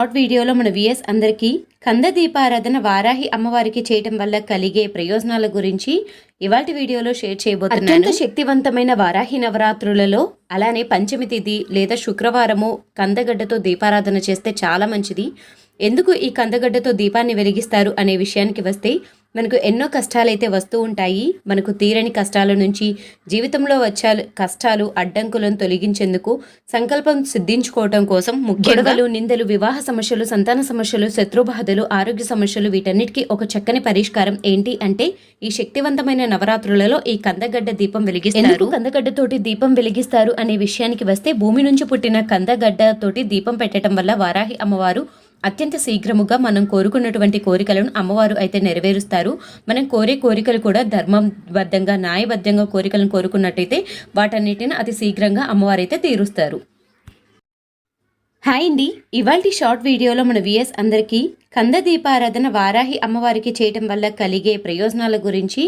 Short వీడియోలో మన VS అందరికీ కంద దీపారాధన వారాహి అమ్మవారికి చేయటం వల్ల కలిగే ప్రయోజనాల గురించి ఇవాటి వీడియోలో షేర్ చేయబోతున్నాను. అత్యంత శక్తివంతమైన వారాహి నవరాత్రులలో అలానే పంచమి తిథి లేదా శుక్రవారము కందగడ్డతో దీపారాధన చేస్తే చాలా మంచిది. ఎందుకు ఈ కందగడ్డతో దీపాన్ని వెలిగిస్తారు అనే విషయానికి వస్తే మనకు ఎన్నో కష్టాలైతే వస్తూ ఉంటాయి మనకు తీరని కష్టాల నుంచి జీవితంలో వచ్చే కష్టాలు అడ్డంకులను తొలగించేందుకు సంకల్పం సిద్ధించుకోవటం కోసం గొడవలు నిందలు వివాహ సమస్యలు సంతాన సమస్యలు శత్రుబాధలు ఆరోగ్య సమస్యలు వీటన్నిటికీ ఒక చక్కని పరిష్కారం ఏంటి అంటే ఈ శక్తివంతమైన నవరాత్రులలో ఈ కందగడ్డ దీపం వెలిగిస్తారు. కందగడ్డ తోటి దీపం వెలిగిస్తారు అనే విషయానికి వస్తే భూమి నుంచి పుట్టిన కందగడ్డ తోటి దీపం పెట్టడం వల్ల వారాహి అమ్మవారు అత్యంత శీఘ్రముగా మనం కోరుకున్నటువంటి కోరికలను అమ్మవారు అయితే నెరవేరుస్తారు. మనం కోరే కోరికలు కూడా ధర్మబద్ధంగా న్యాయబద్ధంగా కోరికలను కోరుకున్నట్టయితే వాటన్నిటిని అతి శీఘ్రంగా అమ్మవారు అయితే తీరుస్తారు. హాయ్ అండి. ఇవాల్టి షార్ట్ వీడియోలో మన విఎస్ అందరికీ కంద దీపారాధన వారాహి అమ్మవారికి చేయటం వల్ల కలిగే ప్రయోజనాల గురించి